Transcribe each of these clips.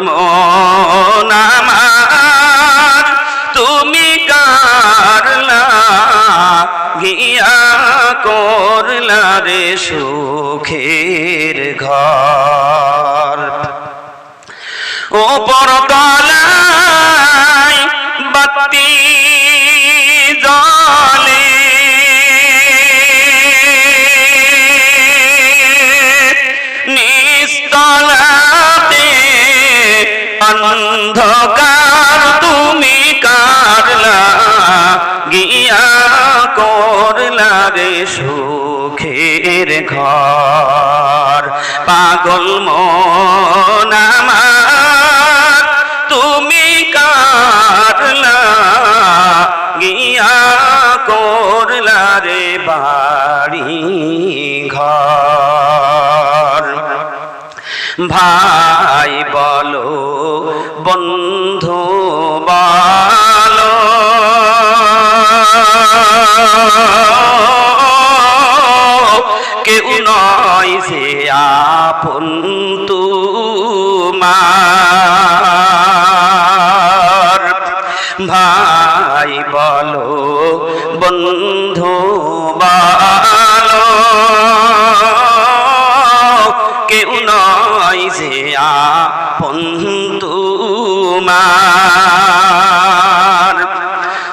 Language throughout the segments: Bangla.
মন আমার তুমি কারলা গিয়া করলা রে সুখের ঘর? ও পরতলায় অন্ধকার তুমি কারলা, গিয়া করলা রে সুখের ঘর। পাগল মন আমার, তুমি কারলা, গিয়া করলা রে বাড়ি ঘর। বলো বন্ধু বালো। কেউ নয় সে আপন তোমার তোমার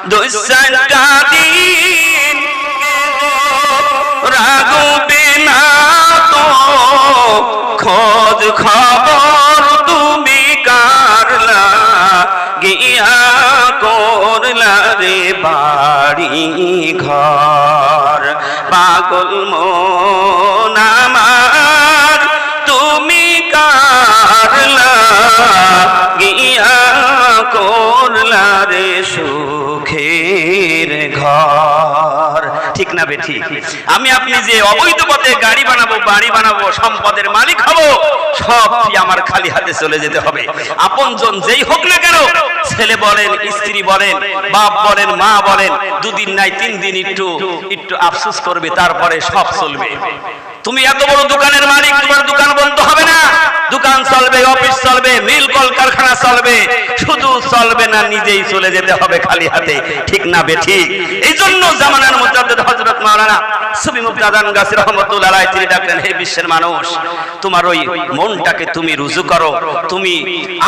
দুঃসারটা দিন রাগবে না তো? খোঁজ খবর তুমি কারলা, গিয়া করলা রে বাড়ি ঘর। পাগল মন আমার, তুমি কারলা করলা না বেঠি আমি আপনি যে অবৈধ পথে গাড়ি বানাবো বাড়ি বানাবো সম্পদের মালিক হব সব আমার খালি হাতে চলে যেতে হবে। আপনজন যেই হোক না কেন ছেলে বলেন স্ত্রী বলেন বাপ বলেন মা বলেন দুদিন নাই তিন দিন একটু একটু আফসোস করবে তারপরে সব চলবে। তুমি এত বড় দোকানের মালিক তোমার দোকান বন্ধ হবে না? দোকান চলবে অফিস চলবে মিল কলকারখানা চলবে শুধু চলবে না নিজেই চলে যেতে হবে খালি হাতে। ঠিক না বে ঠিক? এই জন্য জামানার মুজাদ্দিদ হযরত মাওলানা সুবি মুক্তাদান গাছি রহমাতুল্লাহ আলাইহি, তিনি ডাকলেন, হে বিশ্বের মানুষ, তোমার ওই মনটাকে তুমি রুজু করো, তুমি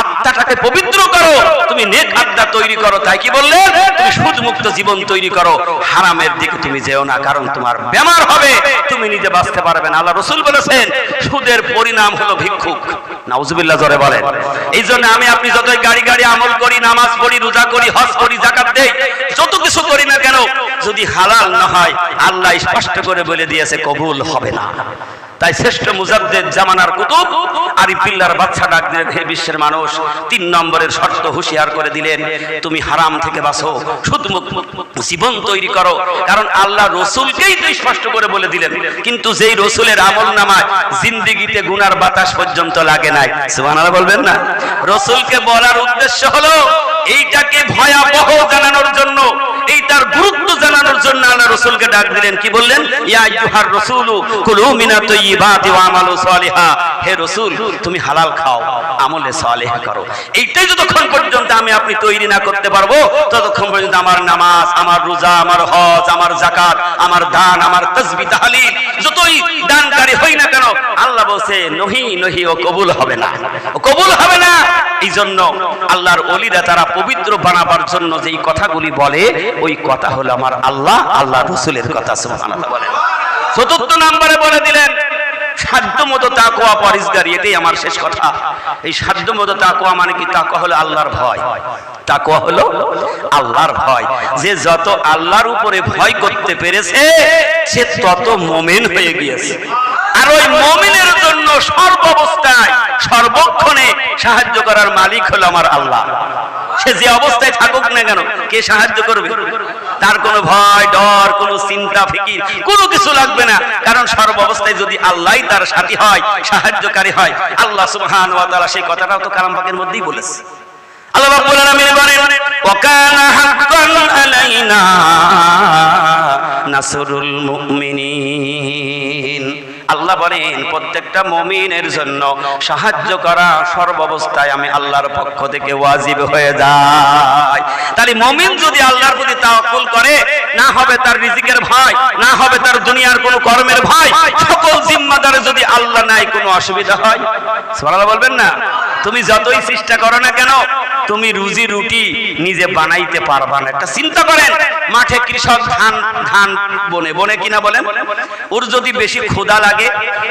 আত্মাটাকে পবিত্র করো, তুমি নেক তৈরি করো। তাই কি বললেন? তুমি সুদ মুক্ত জীবন তৈরি করো, হারামের দিকে তুমি যেও না, কারণ তোমার বেমার হবে, তুমি নিজে বাঁচতে পারবে না। আল্লাহ বলেছেন, সুদের পরিণাম হলো ভিক্ষুক। নাউজুবিল্লাহ জোরে বলেন। এই জন্য আমি, আপনি যতই গাড়ি গাড়ি আমল করি, নামাজ পড়ি, রোজা করি, হজ করি জাকাত দেই, যত কিছু করি না কেন, যদি হালাল না হয় আল্লাহ স্পষ্ট করে বলে দিয়েছে, কবুল হবে না। তাই শ্রেষ্ঠ মুজাদ্দের জামানার কুতুব আরিফ বিল্লার বাচ্চা ডাক হে বিশ্বের মানুষ, তিন নম্বরের শর্ত হুঁশিয়ার করে দিলেন, তুমি হারাম থেকে বাঁচো শুধু জীবন তৈরি করো। কারণ আল্লাহ রসুলকেই তো স্পষ্ট করে বলে দিলেন, কিন্তু যেই রসুলের আমল নামায় জিন্দিগিতে গুনার বাতাস পর্যন্ত লাগে নাই। সুবহানাল্লাহ বলবেন না? রসুলকে বলার উদ্দেশ্য হলো এইটাকে ভয়াবহ জানানোর জন্য এইটার গুরুত্ব জানানোর জন্য আল্লাহ রসুলকে ডাক দিলেন। কি বললেন? ইয়া আইয়ুহার রাসূলু, কুলু মিনা তাইয়্যিবাতি ওয়া আমালু সালিহা। হে রসুল, তুমি হালাল খাও, আমলে সালেহ করো। এইটাই যতক্ষণ পর্যন্ত আমি আপনি তৈরি না করতে পারব, ততক্ষণ পর্যন্ত আমার নামাজ, আমার রোজা, আমার হজ, আমার জাকাত আমার দান, আমার তাসবিহ তাহলিল, যতই দানকারী হই না কেন আল্লাহ বলছে, নহি নহি, ও কবুল হবে না। ও কবুল হবে না। এই জন্য আল্লাহর অলিরা তারা পবিত্র বানাবার জন্য যেই কথাগুলি বলে, ওই কথা হলো আমার আল্লাহ আল্লাহ রসুলের কথা, সুবহানাল্লাহ বলেন চতুর্থ নম্বরে বলে দিলেন সাধ্য মতো তাকোয়া পরিষ্কার, এটাই আমার শেষ কথা। এই সাধ্য মতো তাকোয়া মানে কি? তাকোয়া হলো আল্লাহর ভয়। তাকোয়া হলো আল্লাহর ভয়। যে যত আল্লাহর উপরে ভয় করতে পেরেছে, সে তত মোমেন হয়ে গিয়েছে। আর ওই মমিনের জন্য সর্বাবস্থায়, সর্বক্ষণে সাহায্য করার মালিক হলো আমার আল্লাহ। সে যে অবস্থায় থাকুক না কেন, কে সাহায্য করবে? তার কোনো ভয়, ডর, কোনো চিন্তা, ফিকির, কোনো কিছু লাগবে না। কারণ সর্বাবস্থায় যদি আল্লাহ তার সাথী হয়, সাহায্যকারী হয়, আল্লাহ সুবহানাহু ওয়া সেই কথাটাও তো কালাম পাকের মধ্যেই বলেছে। আল্লাহ বলেন আলাইনা নাসরুল মুমিনিন। আল্লাহ বলেন, প্রত্যেকটা মমিনের জন্য সাহায্য করা সর্বাবস্থায় আমি আল্লাহর পক্ষ থেকে ওয়াজিব হয়ে যায় তাহলে মমিন যদি আল্লাহর প্রতি তাওয়াক্কুল করে, না হবে তার রিজিকের ভয়, না হবে তার দুনিয়ার কোনো কর্মের ভয়, সকল জিম্মাদারে যদি আল্লাহ নাই কোনো অসুবিধা হয়, সুবহানাল্লাহ বলবেন না? তুমি যতই চেষ্টা করো না কেন, তুমি রুজি রুটি নিজে বানাইতে পারবা না। একটা চিন্তা করেন, মাঠে কৃষক ধান ধান বনে বনে কিনা বলেন? ওর যদি বেশি ক্ষুধা লাগে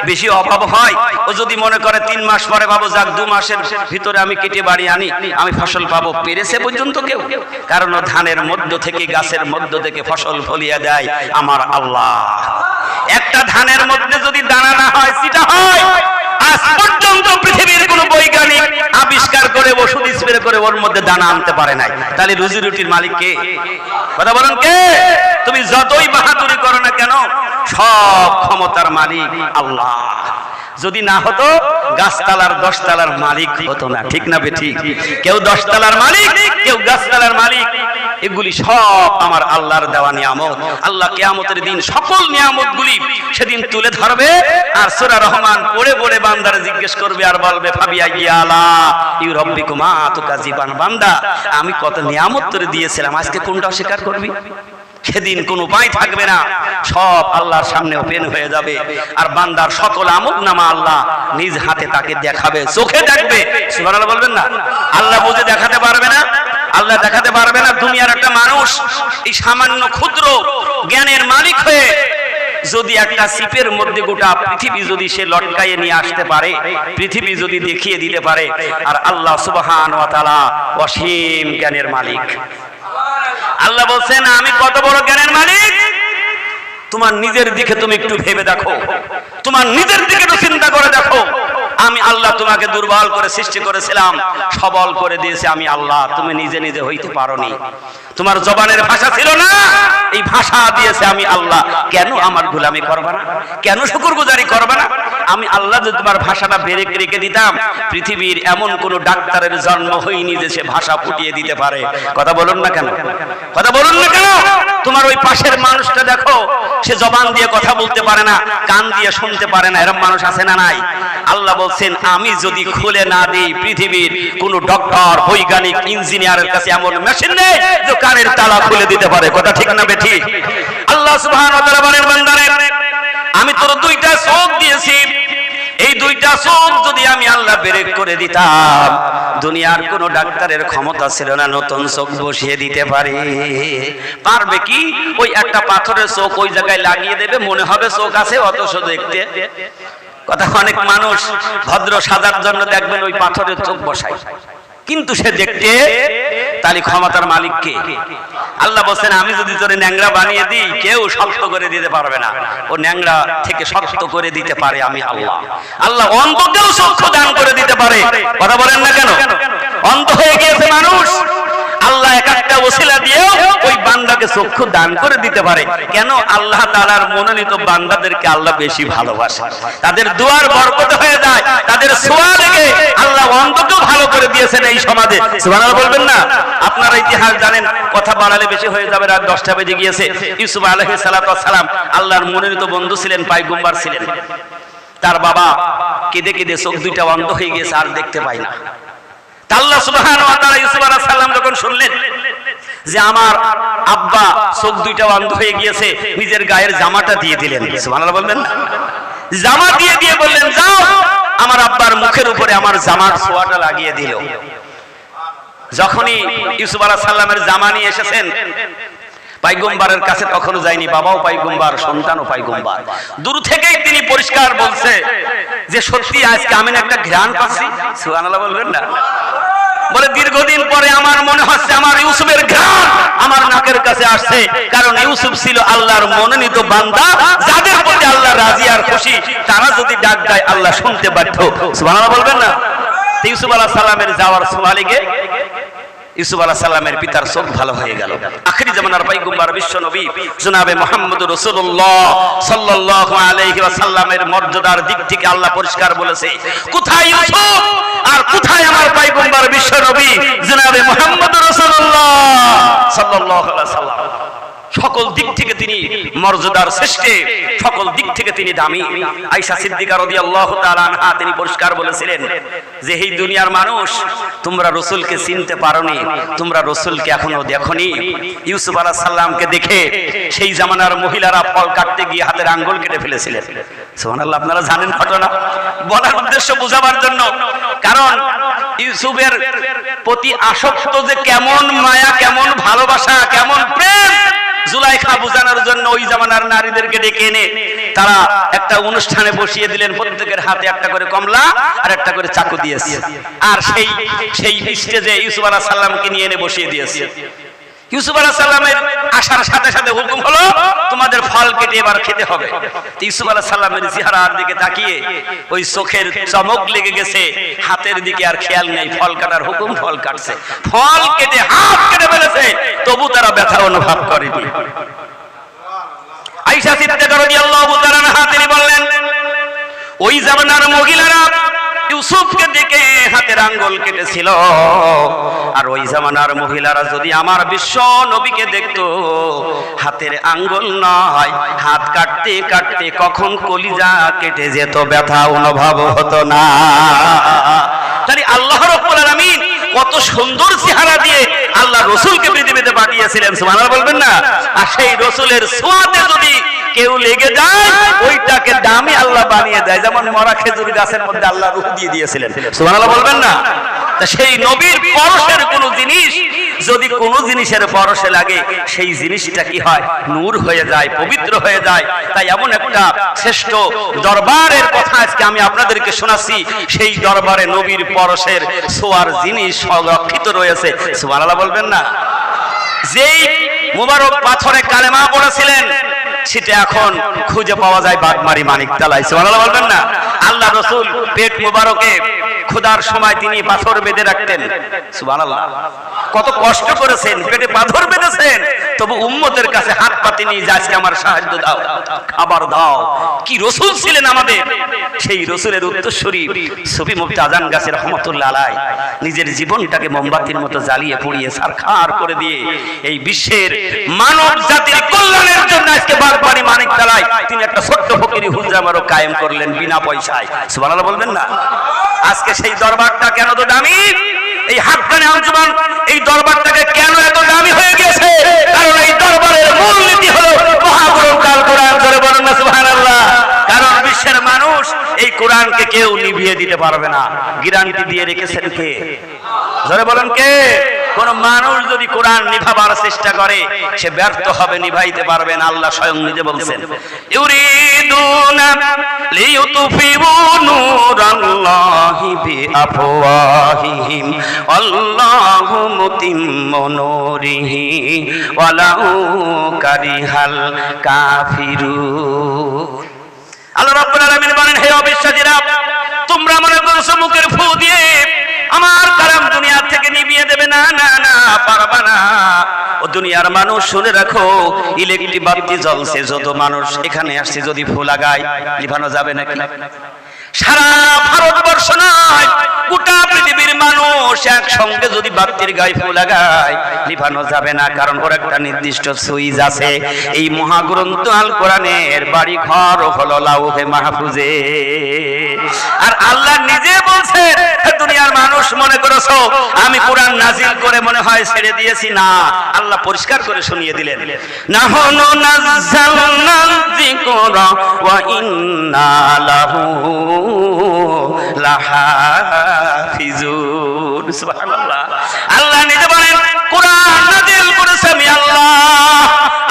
বেশি অভাব হয়। ও যদি মনে করে তিন মাস পরে পাবো যাক, দু মাসের ভিতরে আমি কেটে বাড়ি আনি, আমি ফসল পাবো, পেরেছে পর্যন্ত কেউ। কারণ ধানের মধ্য থেকে গাছের মধ্য থেকে ফসল ফলিয়ে দেয় আমার আল্লাহ। একটা ধানের মধ্যে যদি দানা না হয়, সেটা হয়। আজ পর্যন্ত পৃথিবীর কোন বৈজ্ঞানিক আবিষ্কার করে, ওষুধ স্প্রে করে ওর মধ্যে দানা আনতে পারে নাই। তাহলে রুজি রুটির মালিক কে? কথা কে? তুমি যতই বাহাদুরি করো না কেন, সব ক্ষমতার মালিক আল্লাহ। যদি না হতো মালিক হতো না। ঠিক না বে ঠিক? কেউ দশতলার মালিক, কেউ গাছতলার মালিক। এগুলি সব আমার আল্লাহর দেওয়া নিয়ামত। আল্লাহ কেয়ামতের দিন সকল নিয়ামত গুলি সেদিন তুলে ধরবে আর সুরা রহমান পড়ে পড়ে বান্দার জিজ্ঞেস করবে আর বলবে ফাবিয়া গিয়ালা ইউ রব্বিকুমা তুকা জীবান বান্দা, আমি কত নিয়ামত তোরে দিয়েছিলাম, আজকে কোনটা অস্বীকার করবি? সেদিন কোনো উপায় থাকবে না, সব আল্লাহর সামনে ওপেন হয়ে যাবে আর বান্দার সকল আমল নামা আল্লাহ নিজ হাতে তাকে দেখাবে, চোখে দেখবে। সুবহানাল্লাহ বলবেন না? আল্লাহ বুঝে দেখাতে পারবে না? আল্লাহ দেখাতে পারবে না, দুনিয়ার একটা মানুষ, এই সামান্য ক্ষুদ্র জ্ঞানের মালিক হয়ে যদি একটা সিপের মধ্যে গোটা পৃথিবী যদি সে লটকাইয়ে নিয়ে আসতে পারে, পৃথিবী যদি দেখিয়ে দিতে পারে, আর আল্লাহ সুবহান ওয়া তাআলা অসীম জ্ঞানের মালিক। আল্লাহ বলছেন, আমি কত বড় জ্ঞানের মালিক? তোমার নিজের দিকে তুমি একটু ভেবে দেখো, তোমার নিজের দিকে একটু চিন্তা করে দেখো আমি আল্লাহ তোমাকে দুর্বল করে সৃষ্টি করেছিলাম, সবল করে দিয়েছে আমি আল্লাহ, তুমি নিজে নিজে হইতে পারোনি। তোমার জবানের ভাষা ছিল না, এই ভাষা দিয়েছে আমি আল্লাহ, কেন আমার গোলামি করবে না? কেন শুকুর গুজারি করবে না? আমি আল্লাহ যদি তোমার ভাষাটা বেড়ে রেখে দিতাম, পৃথিবীর এমন কোন ডাক্তারের জন্ম হয়নি যে সে ভাষা ফুটিয়ে দিতে পারে। কথা বলুন না কেন? কথা বলুন না কেন? তোমার ওই পাশের মানুষটা দেখো, সে জবান দিয়ে কথা বলতে পারে না, কান দিয়ে শুনতে পারে না এরকম মানুষ আছে না নাই? আল্লাহ বলছেন, আমি যদি খুলে না দিই পৃথিবীর কোন ডক্টর, বৈজ্ঞানিক, ইঞ্জিনিয়ারের কাছে এমন মেশিন নেই যে কানের তালা খুলে দিতে পারে। কথা ঠিক না বেঠি? আল্লাহ বান্দারে, আমি তোর দুইটা চোখ দিয়েছি। এই দুইটা চোখ যদি আমি আল্লাহ বেরেক করে দিতাম, দুনিয়ার কোন ডাক্তারের ক্ষমতা ছিল না, নতুন চোখ বসিয়ে দিতে পারে। পারবে কি? ওই একটা পাথরের চোখ ওই জায়গায় লাগিয়ে দেবে, মনে হবে চোখ আছে অথচ দেখতে। কথা অনেক মানুষ ভদ্র সাজার জন্য দেখবেন ওই পাথরের চোখ বসায়। কিন্তু সে দেখতে তাহলে ক্ষমতার মালিক কে? আল্লাহ বলছেন, আমি যদি তোরে ন্যাংরা বানিয়ে দিই, কেউ শক্ত করে দিতে পারবে না। ও ন্যাংরা থেকে শক্ত করে দিতে পারে আমি আল্লাহ। আল্লাহ অন্তকেও চক্ষু দান করে দিতে পারে। কথা বলেন না কেন? অন্ত হয়ে গিয়েছে মানুষ। আল্লাহ এক একটা ওসিলা দিয়েও ওই বান্দাকে চক্ষু দান করে দিতে পারে। কেন? আল্লাহ তাআলার মনোনীত বান্দাদেরকে আল্লাহ বেশি ভালোবাসে। তাদের দুয়ার বরকত হয়ে যায়, তাদের সোয়া লেগে আল্লাহ অন্তকেও ভালো করে দিয়েছেন এই সমাজে। সুবহানাল্লাহ বলবেন না? আপনারা ইতিহাস জানেন, কথা বাড়ালে বেশি হয়ে যাবে, রাত দশটা বেজে গিয়েছে। ইউসুফ আলাইহিস সালাম আল্লাহর মনোনীত বন্ধু ছিলেন, পাইগুম্বার ছিলেন। তার বাবা কেঁদে কেঁদে চোখ দুইটা অন্ধ হয়ে গিয়েছে, আর দেখতে পাই না। আল্লাহ ইউসুফ আলাইহিস সালাম যখন শুনলেন যে আমার আব্বা চোখ দুইটা অন্ধ হয়ে গিয়েছে, নিজের গায়ের জামাটা দিয়ে দিলেন। সুবহানাল্লাহ বলবেন না? জামা দিয়ে দিয়ে বললেন, যাও, আমার আব্বার মুখের উপরে আমার জামার ছোঁয়াটা লাগিয়ে দিল। যখনই ইউসুফ আলাহ সাল্লামের জামা নিয়ে এসেছেন, পাইগম্বারের কাছে তখনও যায়নি, বাবাও পাইগম্বার, সন্তানও পাইগম্বার। দূর থেকেই তিনি পরিষ্কার বলছে যে, সত্যি, আজকে আমি একটা ঘ্রাণ পাচ্ছি? সুবহানাল্লাহ বলবেন না? বলে দীর্ঘদিন পরে আমার মনে হচ্ছে আমার ইউসুফের ঘ্রাণ আমার নাকের কাছে আসছে। কারণ ইউসুফ ছিল আল্লাহর মনোনীত বান্দা, যাদের প্রতি আল্লাহ রাজি আর খুশি, তারা যদি ডাক দেয়, আল্লাহ শুনতে বাধ্য। সুবহানাল্লাহ বলবেন না? ইউসুফ আল্লাহ সালামের যাওয়ার সোয়ালিগে ইউসুফ আলাহ সাল্লামের পিতার চোখ ভালো হয়ে গেল। আখরি জামানার পাইগুম্বার বিশ্ব নবী জনাবে মোহাম্মদ রসুল্লাহ সাল্লাহ আলহি সাল্লামের মর্যাদার দিক থেকে আল্লাহ পরিষ্কার বলেছে, কোথায় ইউসুফ? আর কোথায় আমার পাইগুম্বার বিশ্ব নবী জনাবে মোহাম্মদ রসুল্লাহ সাল্লাহ ওয়াসাল্লাম? সকল দিক থেকে তিনি মর্যাদার শ্রেষ্ঠে সকল দিক থেকে তিনি দামি। আইসা সিদ্দিকা রাদিয়াল্লাহু তাআলা আনহা তিনি পরিষ্কার বলেছিলেন যে এই দুনিয়ার মানুষ, তোমরা রসুলকে চিনতে পারোনি, তোমরা রসুলকে এখনও দেখনি। ইউসুফ আলাইহিস সালামকে দেখে সেই জামানার মহিলারা ফল কাটতে গিয়ে হাতের আঙ্গুল কেটে ফেলেছিলেন। সুবহানাল্লাহ, আপনারা জানেন ঘটনা? বলার উদ্দেশ্য বোঝাবার জন্য। কারণ ইউসুফের প্রতি আসক্ত যে কেমন মায়া, কেমন ভালোবাসা, কেমন প্রেম জুলাইখা বোঝানোর জন্য ওই জামানার নারীদেরকে ডেকে এনে তারা একটা অনুষ্ঠানে বসিয়ে দিলেন, প্রত্যেকের হাতে একটা করে কমলা আর একটা করে চাকু দিয়েছে। আর সেই সেই স্টেজে ইউসুফ আলাহ সাল্লামকে নিয়ে এনে বসিয়ে দিয়েছে। ইউসুফ আলাহ সাল্লামের আসার সাথে সাথে হুকুম হলো, তোমাদের ফল কেটে এবার খেতে হবে। ইউসুফ আলাহ সাল্লামের চেহারার দিকে তাকিয়ে ওই চোখের চমক লেগে গেছে। হাতের দিকে আর খেয়াল নেই, ফল কাটার হুকুম, ফল কাটছে। ফল কেটে হাত কেটে ফেলেছে, তবু তারা ব্যথা অনুভব করেনি। আইসা সিদ্দিকা রাদিয়াল্লাহু তাআলা তিনি বললেন, ওই জামানার মহিলারা ইউসুফকে দেখে হাতের আঙ্গুল কেটেছিল। আর ওই জামানার মহিলারা যদি আমার বিশ্ব নবীকে দেখতো, হাতের আঙ্গুল নয়, হাত কাটতে কাটতে কখন কলিজা কেটে যেত, ব্যথা অনুভব হতো না। তাহলে আল্লাহ রাব্বুল আলামিন কত সুন্দর চেহারা দিয়ে আল্লাহ রসুলকে পৃথিবীতে পাঠিয়েছিলেন, সুবহানাল্লাহ বলবেন না? আর সেই রসুলের ছোঁয়াতে যদি কেউ লেগে যায়, ওইটাকে দামি আল্লাহ বানিয়ে দেয়। যেমন মরা খেজুর গাছের মধ্যে আল্লাহ রূপ দিয়ে দিয়েছিলেন। সুবহানাল্লাহ বলবেন না? সেই নবীর পরশের কোন জিনিস, যদি কোন জিনিসের পরশে লাগে, সেই জিনিসটা কি হয়? নূর হয়ে যায়, পবিত্র হয়ে যায়। তাই এমন একটা শ্রেষ্ঠ দরবারের কথা আজকে আমি আপনাদেরকে শোনাচ্ছি। সেই দরবারে নবীর পরশের সোয়ার জিনিস সংরক্ষিত রয়েছে। সুবহানাল্লাহ বলবেন না? যেই মুবারক পাথরে কালেমা পড়েছিলেন সেটা এখন খুঁজে পাওয়া যায় বাগমারি মানিক তালাই সুবহানাল্লাহ বলবেন না? আল্লাহ রসুল পেট মুবারকে ক্ষুধার সময় তিনি পাথর বেঁধে রাখতেন। সুবহানাল্লাহ। কত কষ্ট করেছেন, পেটে পাথর বেঁধেছেন। তবু উম্মতের কাছে হাত পাতি নিয়ে যে আজকে আমার সাহায্য দাও, খাবার দাও। কি রসুল ছিলেন আমাদের। সেই রসুলের উত্তরসূরি সুফি মুফতি আজান গাছের রহমতুল্লাহ আলাই নিজের জীবনটাকে মোমবাতির মতো জ্বালিয়ে পুড়িয়ে সারখার করে দিয়ে এই বিশ্বের মানব জাতির কল্যাণের জন্য আজকে বাগবাড়ি মানিক তালাই তিনি একটা ছোট্ট ফকিরি হুজরামারও কায়েম করলেন বিনা পয়সায়। সুবহানাল্লাহ বলবেন না? আজকে সেই দরবারটা কেন তো দামি? এই হাক্কানি আঞ্জুমান এই দরবারটাকে কেন এত দামি হয়ে গেছে কারণ এই দরবারের মূলনীতি হলো মহাগুরু কাল কোরআন ধরে বলেন না, সুবহানাল্লাহ। কারণ বিশ্বের মানুষ এই কোরআনকে কেউ নিভিয়ে দিতে পারবে না। গ্যারান্টি দিয়ে রেখেছেন কে? ধরে বলেন কে? কোন মানুষ যদি কোরআন নিভাবার চেষ্টা করে, সে ব্যর্থ হবে, নিভাইতে পারবে না, আল্লাহ স্বয়ং নিজে বলছেন। ইউরিদুনা লিইউতফিউ আল্লাহু রাব্বুল আলামিন বলেন, হে অবিশ্বাসীরা, তোমরা মনে করছ মুখের ফু দিয়ে আমার কালাম দুনিয়া থেকে নিভিয়ে দেবে? না না না, পারবা না। ও দুনিয়ার মানুষ, শুনে রাখো, ইলেকট্রিক বাতি জ্বলছে, যত মানুষ এখানে আসছে, যদি ফু লাগায় লিভানো যাবে নাকি? সারা ভারতবর্ষ নয়, গোটা পৃথিবীর মানুষ একসঙ্গে যদি বাতির গায়ে ফু লাগায় লিভানো যাবে না, কারণ ওর একটা নির্দিষ্ট সুইচ আছে। এই মহাগ্রন্থ আল কোরআনের বাড়ি ঘর হলো লাউহে মাহফুজে। আর আল্লাহ নিজে বলছেন, হে দুনিয়ার মানুষ, মনে করেছ, আমি কোরআন নাজিল করে মনে হয় ছেড়ে দিয়েছি? না, আল্লাহ পরিষ্কার করে শুনিয়ে দিলেন। নাহনু নাযালনাল যিকরা ওয়া ইন্না লাহু আল্লাহ নিজে বলেন, কোরআন করেছে আমি আল্লাহ,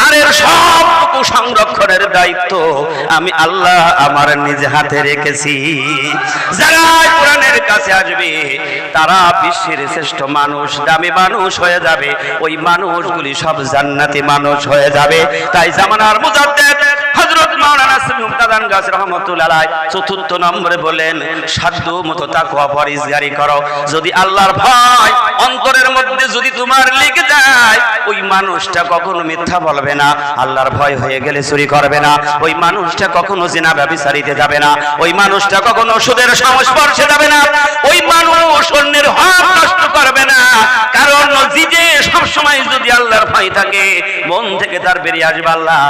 আর এর সংরক্ষণের দায়িত্ব আমি আল্লাহ আমার নিজ হাতে রেখেছি। যারা কোরআনের কাছে আসবে, তারা বিশ্বের শ্রেষ্ঠ মানুষ, দামি মানুষ হয়ে যাবে। ওই মানুষগুলি সব জান্নাতি মানুষ হয়ে যাবে। তাই জামানার মুজাদ্দেদ হযরত মাওলানা মুক্তাদান গাছ রহমতুল্লাহ চতুর্থ নম্বরে বলেন সাধ্য মতো তাকওয়া পরিজগারি করো। যদি আল্লাহর ভয় অন্তরের মধ্যে যদি তোমার লেগে যায়, ওই মানুষটা কখনো মিথ্যা বলবে না, আল্লাহর ভয় হয়ে গেলে চুরি করবে না, ওই মানুষটা কখনো জিনা ব্যবিচারিতে যাবে না, ওই মানুষটা কখনো সুদের সংস্পর্শে যাবে না, ওই মানুষ অন্যের হক নষ্ট করবে না, কারণ নিজে সবসময় যদি আল্লাহর ভয় থাকে, মন থেকে তার বেরিয়ে আসবে, আল্লাহ,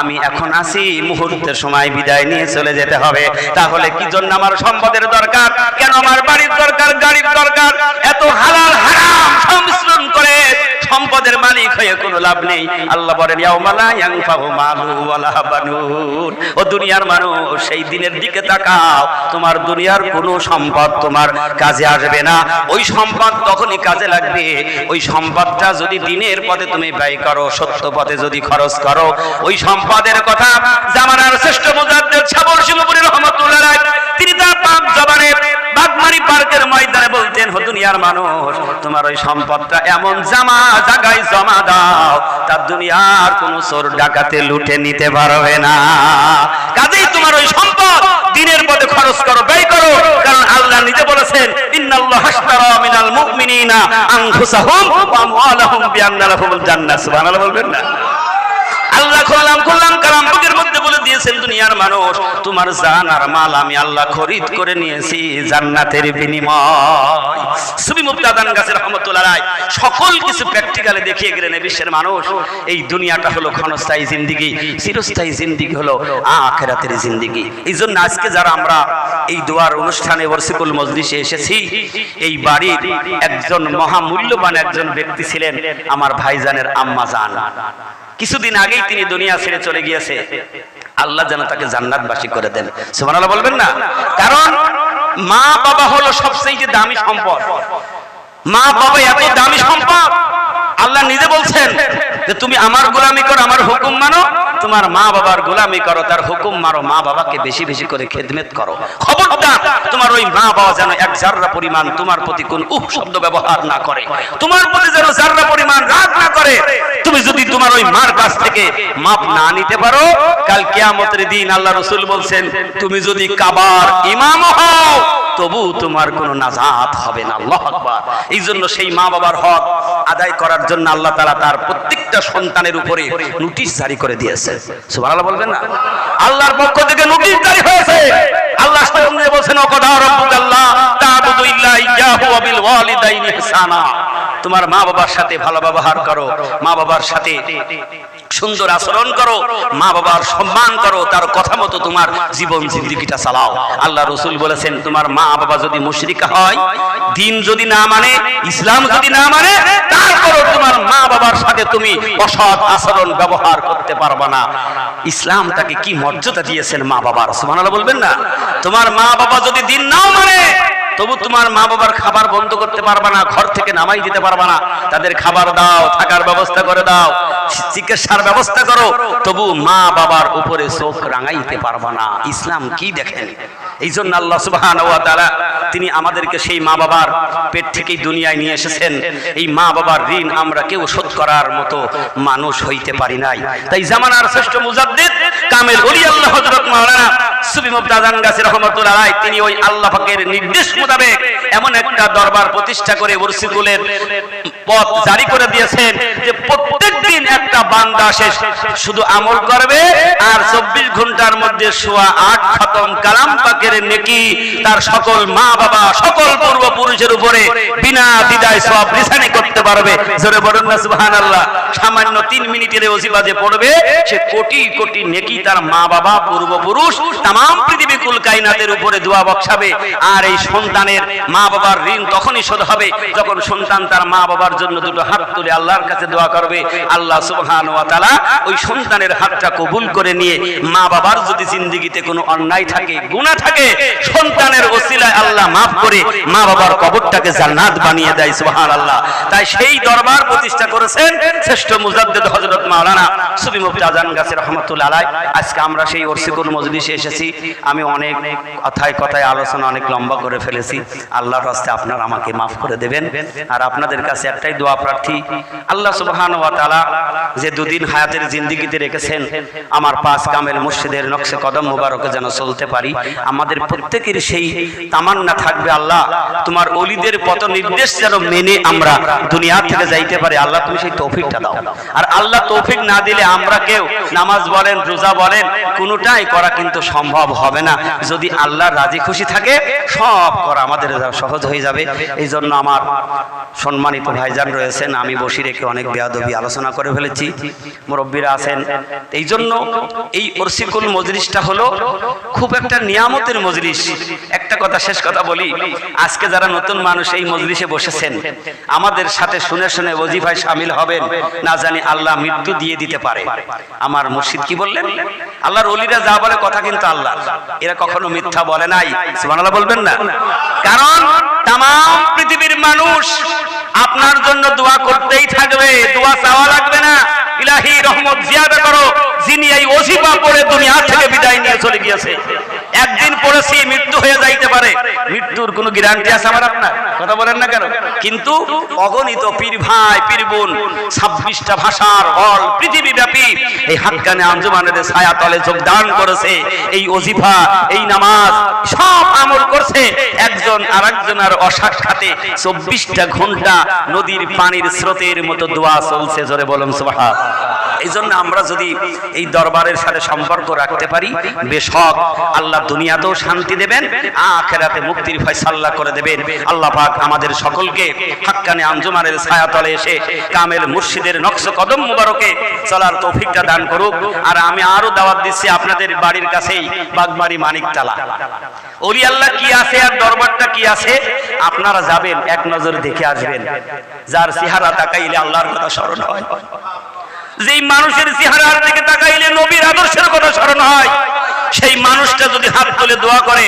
আমি এখন আসি মুহূর্তের সময় বিদায় নিয়ে চলে যেতে হবে। তাহলে কি জন্য আমার সম্পদের দরকার? কেন আমার বাড়ির দরকার, গাড়ির দরকার? এত হালাল, হারাম সংমিশ্রণ করে সম্পদের মালিক হয়ে কোনো লাভ নেই। আল্লাহ বলেন ও দুনিয়ার মানুষ, সেই দিনের দিকে তাকাও। তোমার দুনিয়ার কোনো সম্পদ তোমার কাজে আসবে না। ওই সম্পদ তখনই কাজে লাগবে। ওই সম্পদটা যদি দিনের পথে তুমি ব্যয় করো, সত্য পথে যদি খরচ করো, ওই সম্পদের কথা জামানার শ্রেষ্ঠ মুজাদ্দেদ সাবর শিবপুরি রহমতুল্লাহ তিনি তার পাক জবানে বাগমারি পার্কের ময়দানে বলতেন হো দুনিয়ার মানুষ, তোমার ওই সম্পদটা এমন জামা জায়গায় জমা দাও, তার দুনিয়ার কোন চোর ডাকাতে লুটে নিতে পারবে না। কাজেই তোমার ওই সম্পদ দিনের পথে খরচ করো, ব্যয় করো, কারণ আল্লাহ নিজে বলেছেন, ইন্নাল্লাহ হাশতারা মিনাল মুমিনিনা আনফুসাহুম ওয়া আমওয়ালাহুম বিআন্না লাহুমুল জান্নাহ। সুবহানাল্লাহ বলবেন না? আল্লাহ করলাম করলাম কালাম, বুকের বলে দিয়েছেন দুনিয়ার মানুষ, তোমার জান আর মাল আমি আল্লাহ খরিদ করে নিয়েছি জান্নাতের বিনিময়। সুবি মুক্তাদান গাছের রহমতুল্লাহ রায়, সকল কিছু প্র্যাকটিক্যালে দেখিয়ে গেলেন বিশ্বের মানুষ। এই দুনিয়াটা হলো ক্ষণস্থায়ী জিন্দিগি, চিরস্থায়ী জিন্দিগি হলো আখেরাতের জিন্দিগি। এই জন্য আজকে যারা আমরা এই দোয়ার অনুষ্ঠানে ওরসিকুল মজলিসে এসেছি, এই বাড়ির একজন মহামূল্যবান একজন ব্যক্তি ছিলেন আমার ভাইজানের আম্মা জান। কিছুদিন আগেই তিনি দুনিয়া ছেড়ে চলে গিয়েছে। আল্লাহ যেন তাকে জান্নাতবাসী করে দেন। সুবহানাল্লাহ বলবেন না? কারণ মা বাবা হলো সবচেয়ে দামি সম্পদ। মা বাবা এত দামি সম্পদ আল্লাহ নিজে বলছেন যে তুমি আমার গোলামি করো, আমার হুকুম মানো। তোমার মা বাবার গোলামি করো, তার হুকুম মারো। মা বাবাকে বেশি বেশি করে খেদমেত করো। খবরদার, তোমার ওই মা বাবা যেন এক জাররা পরিমাণ তোমার প্রতি কোন উপ শব্দ ব্যবহার না করে। তোমার প্রতি যেন জাররা পরিমাণ রাগ না করে। তুমি যদি তোমার ওই মার কাছ থেকে মাপ না নিতে পারো, কাল কিয়ামতের দিন আল্লাহ রসুল বলছেন, তুমি যদি কাবার ইমাম হও তবু তোমার কোনো নাজাত হবে না, আল্লাহ আকবার। এই জন্য সেই মা বাবার হক আদায় করার জন্য আল্লাহ তাআলা তার প্রত্যেকটা সন্তানের উপরে নোটিশ জারি করে দিয়েছে। সুবহানাল্লাহ বলবেন না? আল্লাহর পক্ষ থেকে নোটিশ জারি হয়েছে। আল্লাহ বলছেন অকদা রাব্বুকাল্লাহ তা'বুদু ইল্লা ইয়াহু ওয়া বিল ওয়ালিদাইনি ইহসানা তোমার মা বাবার সাথে ভালো ব্যবহার করো, মা বাবার সাথে সুন্দর আচরণ করো, মা বাবার সম্মান করো, তার কথা মতো তোমার জীবন জিন্দিগিটা চালাও। আল্লাহ রসুল বলেছেন, তোমার মা বাবা যদি মুশরিকা হয়, দিন যদি না মানে ইসলাম যদি না মানে তারপরও তোমার মা বাবার সাথে তুমি অসৎ আচরণ ব্যবহার করতে পারবা না। ইসলাম তাকে কি মর্যাদা দিয়েছেন মা বাবার? সুবহানাল্লাহ বলবেন না? তোমার মা বাবা যদি দিন নাও মানে তবু তোমার মা বাবার খাবার বন্ধ করতে পারবা না, ঘর থেকে নামাই দিতে পারবা না। তাদের খাবার দাও, থাকার ব্যবস্থা করে দাও। চিকিৎসার ব্যবস্থা করো। তবু মা বাবার উপরে চোখ রাঙাইতে পারবা না। ইসলাম কি দেখেন? এই জন্য আল্লাহ তাআলা তিনি আমাদেরকে সেই মা বাবার পেট থেকেই দুনিয়ায় নিয়ে এসেছেন। এই মা বাবার ঋণ আমরা কেউ শোধ করার মতো মানুষ হইতে পারি নাই। তাই জামানার শ্রেষ্ঠ মুজাদ্দিদ কামেল ওলি আল্লাহ রহমাতুল্লাহ আলাইহি, তিনি ওই আল্লাহ নির্দেশ মোতাবেক এমন একটা দরবার প্রতিষ্ঠা করে ওরসিকুলের পথ জারি করে দিয়েছেন যে প্রত্যেক দিন একটা বান্দা সে শুধু আমল করবে আর চব্বিশ ঘণ্টার মধ্যে সোয়া আট খতম কালাম পাকের নেকি তার সকল মা বাবা সকল পূর্বপুরুষের উপরে বিনা বিদায় সব রিসানি করতে পারবে। জোরে বলুন না, সুবহানাল্লাহ। সামান্য তিন মিনিটের ওসিবা যে পড়বে, সে কোটি কোটি নেকি তার মা বাবা পূর্বপুরুষ তাম পৃথিবী কুল কাইনাতের উপরে দোয়া বক্সাবে। আর এই সন্তানের মা বাবার ঋণ তখনই শোধ হবে যখন সন্তান তার মা বাবার জন্য দুটো হাত তুলে আল্লাহর কাছে দোয়া করবে। আল্লাহ সুবহান ওয়া তাআলা ওই সন্তানের হাতটা কবুল করে নিয়ে মা বাবার যদি জিন্দগিতে কোনো অন্যায় থাকে, গুনাহ থাকে, সন্তানের ওসিলায় আল্লাহ মাফ করে মা বাবার কবরটাকে জান্নাত বানিয়ে দেয়, সুবহানাল্লাহ। তাই সেই দরবার প্রতিষ্ঠা করেছেন শ্রেষ্ঠ মুজাদ্দিদ হযরত মাওলানা সুবি মুফতি আজান গাছের রহমাতুল্লাহ আলাইহি। আজকে আমরা সেই ওরসিকুল মজলিসে এসেছি। আমি অনেক কথায় কথায় আলোচনা অনেক লম্বা করে ফেলেছি। আল্লাহর রাস্তে আপনারা আমাকে মাফ করে দেবেন। আর আপনাদের কাছে একটাই দোয়া প্রার্থী, আল্লাহ সুবহান ওয়া তাআলা যে দুদিন হায়াতের জিন্দিগিতে রেখেছেন, আমার পাঁচ কামেল মুর্শিদের নকশে কদম মুবারকে যেন চলতে পারি। আমাদের প্রত্যেকের সেই তামান্না থাকবে আল্লাহ। তোমার অলিদের পথ নির্দেশ যেন মেনে আমরা দুনিয়া থেকে যাইতে পারি। আল্লাহ, তুমি সেই তৌফিকটা দাও। আর আল্লাহ তৌফিক না দিলে আমরা কেউ নামাজ বলেন, রোজা বলেন, কোনোটাই করা কিন্তু সম্ভব হবে না। যদি আল্লাহ রাজি খুশি থাকে, সব করা আমাদের সহজ হয়ে যাবে। এই জন্য আমার সম্মানিত ভাইজান রয়েছেন, আমি বসি রেখে অনেক বেয়াদবি আলোচনা করে ফেলেছি। মুরব্বীরা আছেন। এই জন্য এই অর্সিকুল মজলিসটা হলো খুব একটা নিয়ামতের মজলিস। একটা কথা শেষ কথা বলি, আজকে যারা নতুন মানুষ এই মজলিসে বসেছেন, আমাদের সাথে শুনে শুনে ওজিফায় সামিল হবেন, না জানি আল্লাহ মৃত্যু দিয়ে দিতে পারে। আমার মুর্শিদ কি বললেন? আল্লাহর অলিরা যা বলে কথা কিন্তু আল্লাহ এরা কখনো মিথ্যা বলে নাই। সুবহানাল্লাহ বলবেন না? কারণ তাম পৃথিবীর মানুষ আপনার জন্য দোয়া করতেই থাকবে। দোয়া চাওয়া লাগবে না। ইলাহি রহমত জিয়াদা করো। যিনি এই ওজিফা পড়ে দুনিয়া থেকে বিদায় নিয়ে চলে গিয়েছে। একদিন পড়েছি, মৃত্যু হয়ে যাইতে পারে। মৃত্যুর কোনো গ্যারান্টি আছে আমার আপনার? কথা বলেন না কেন? কিন্তু অগণিত পীর ভাই, পীর বোন, ছাব্বিশটা ভাষার হল পৃথিবী ব্যাপী এই হাক্কানে আঞ্জুমানের ছায়া তলে যোগদান করেছে। এই অজিফা এই নামাজ সব আমল করছে। একজন আর একজনের অসাক্ষাতে চব্বিশটা ঘণ্টা নদীর পানির স্রোতের মতো দোয়া চলছে, জোরে বলুন সুবাহা এই আমরা যদি এই দরবারের সাথে সম্পর্ক রাখতে পারি, বেশক আল্লাহ দুনিয়াতেও শান্তি দেবেন, আখেরাতে মুক্তির করে দেবেন। আল্লাহ পাক আমাদের সকলকে হাক্কানে আঞ্জুমানের ছায়াতলে এসে কামেল মুর্শিদের নকশ কদম মুবারকে চলার তৌফিকটা দান করুক। আর আমি আরও দাওয়াত দিচ্ছি আপনাদের বাড়ির কাছেই বাগবাড়ি মানিকতলা। ওলি আল্লাহ কি আছে আর দরবারটা কি আছে? আপনারা যাবেন, এক নজর দেখে আসবেন। যার চেহারা তাকাইলে আল্লাহর কথা স্মরণ হয়। যেই মানুষের চেহারার দিকে তাকাইলে নবীর আদর্শের কথা স্মরণ হয়। সেই মানুষটা যদি হাত তুলে দোয়া করে,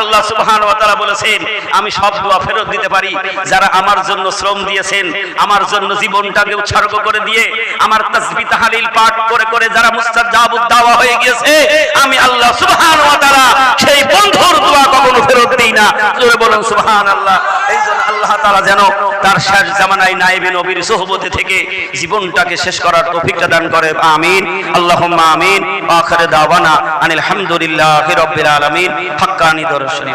আল্লাহ সুবহান ওয়া তাআলা বলেছেন, আমি সব দোয়া ফেরত দিতে পারি। যারা আমার জন্য শ্রম দিয়েছেন, আমার জন্য জীবনটাকে উৎসর্গ করে দিয়ে, আমার তাসবিহ তাহলিল পাঠ করে করে যারা মুস্তাজাবুদ দাওয়া হয়ে গিয়েছে, আমি আল্লাহ সুবহান ওয়া তাআলা সেই বন্ধুর দোয়া কখনো ফেরত দেই না। জোরে বলুন, সুবহানাল্লাহ। এই জন্য আল্লাহ তাআলা যেন তার শেষ জামানায় নায়েবে নবীর সোহবতে থেকে জীবনটাকে শেষ করার তৌফিকটা দান করে। আমিন। আল্লাহুম্মা আমিন। আখির দাওয়ানা আনিল হামদুলিল্লাহি রাব্বিল আলমিন হাক্কানি দর্শনী।